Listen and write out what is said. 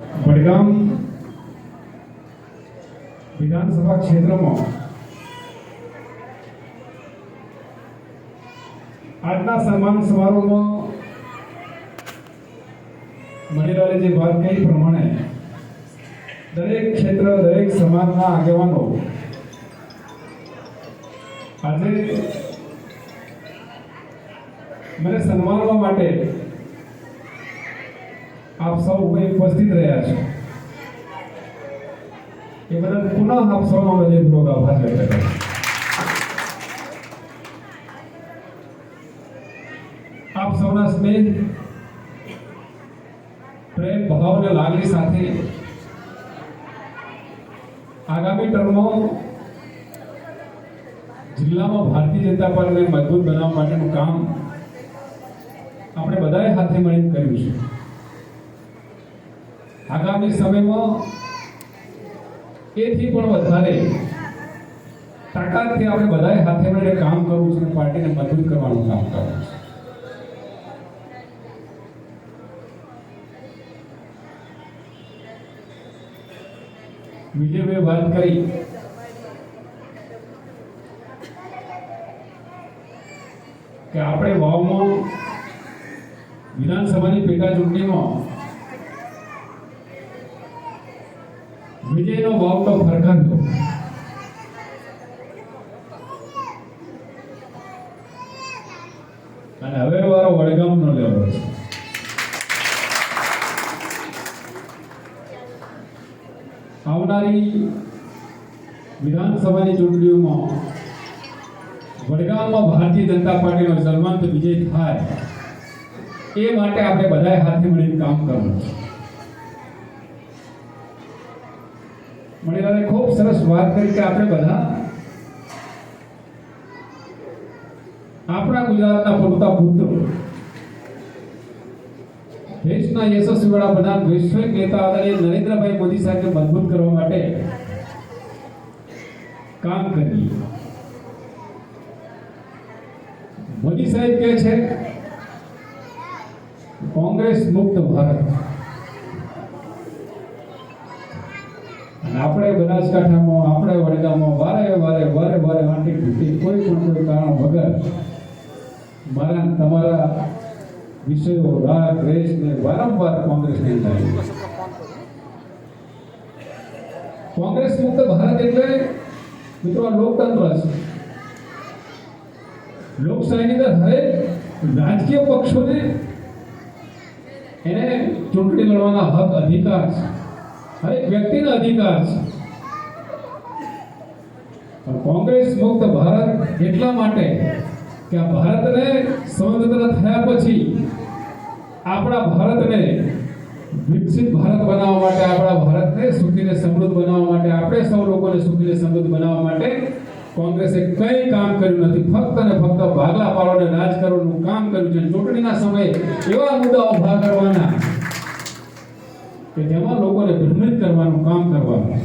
વડગામ વિધાનસભા ક્ષેત્રમાં આજના સન્માન સમારોહમાં મહિલાએ જે વાત કહી પ્રમાણે દરેક ક્ષેત્ર, દરેક સમાજના આગેવાનો આજે મને સન્માનવા માટે આપ સૌ અહીં ઉપસ્થિત રહ્યા છો. એ બદલ પુનઃ આપ સૌનો હૃદયપૂર્વક આભાર વ્યક્ત કરું આપ સૌના સ્નેહ, પ્રેમ ભાવ અને લાગણી સાથે આગામી ટર્મમાં જિલ્લામાં ભારતીય જનતા પાર્ટીને મજબૂત બનાવવા માટેનું કામ આપણે બધાએ હાથે મળીને કર્યું છે. આગામી સમયમાં એથી પણ વધારે તાકાતથી આપણે બધાએ હાથે મળીને કામ કરવું છે પાર્ટીને મજબૂત કરવાનું કામ કરવું છે. વિજયભાઈ વાત કરી. કે આપણે વાવમાં વિધાનસભાની પેટા ચૂંટણીમાં વિજયનો વાવ તો ફરકાવ્યો અને હવે વારો વડગામનો લેવો છે. આવનારી વિધાનસભાની ચૂંટણીઓમાં વડગામમાં ભારતીય જનતા પાર્ટીનો સર્વાંત વિજય થાય. એ માટે આપણે બધાએ હાથે મળીને કામ કરવું છે. મણિલાલે ખૂબ સરસ વાત કરી કે આપણે બધા આપણા ગુજરાતના પૂરતા પુત્રો દેશના યશસ્વી વડાપ્રધાન વૈશ્વિક નેતા આદરણીય નરેન્દ્રભાઈ મોદી સાથે મજબૂત કરવા માટે કામ કરીએ મોદી સાહેબ કહે છે, કોંગ્રેસ મુક્ત ભારત. આપણે બનાસકાંઠામાં, આપણે વડગામમાં વારે વારે વારે વારે આંટી ઘૂંટી કોઈ પણ કોઈ કારણ વગર મારા, તમારા વિષયો રાગ રેશ ને વારંવાર કોંગ્રેસને થાય કોંગ્રેસ મુક્ત ભારત એટલે, મિત્રો લોકતંત્ર છે. લોકશાહીની અંદર હરેક રાજકીય પક્ષોને એને ચૂંટણી લડવાના હક, અધિકાર છે. હરેક વ્યક્તિનો અધિકાર છે. પણ કોંગ્રેસ મુક્ત ભારત એટલા માટે કે આ ભારતને સ્વતંત્ર થયા પછી આપણા ભારતને વિકસિત ભારત બનાવવા માટે, આપણા ભારતને સુખીને સમૃદ્ધ બનાવવા માટે, આપણે સૌ લોકોને સુખીને સમૃદ્ધ બનાવવા માટે કોંગ્રેસે કંઈ કામ કર્યું નથી. ફક્ત અને ફક્ત ભાગલા પાડવાને રાજકારણનું કામ કર્યું છે. ચૂંટણીના સમયે એવા મુદ્દાઓ ઊભા કરવાના કે જેમાં લોકોને ભ્રમિત કરવાનું કામ કરવાનું.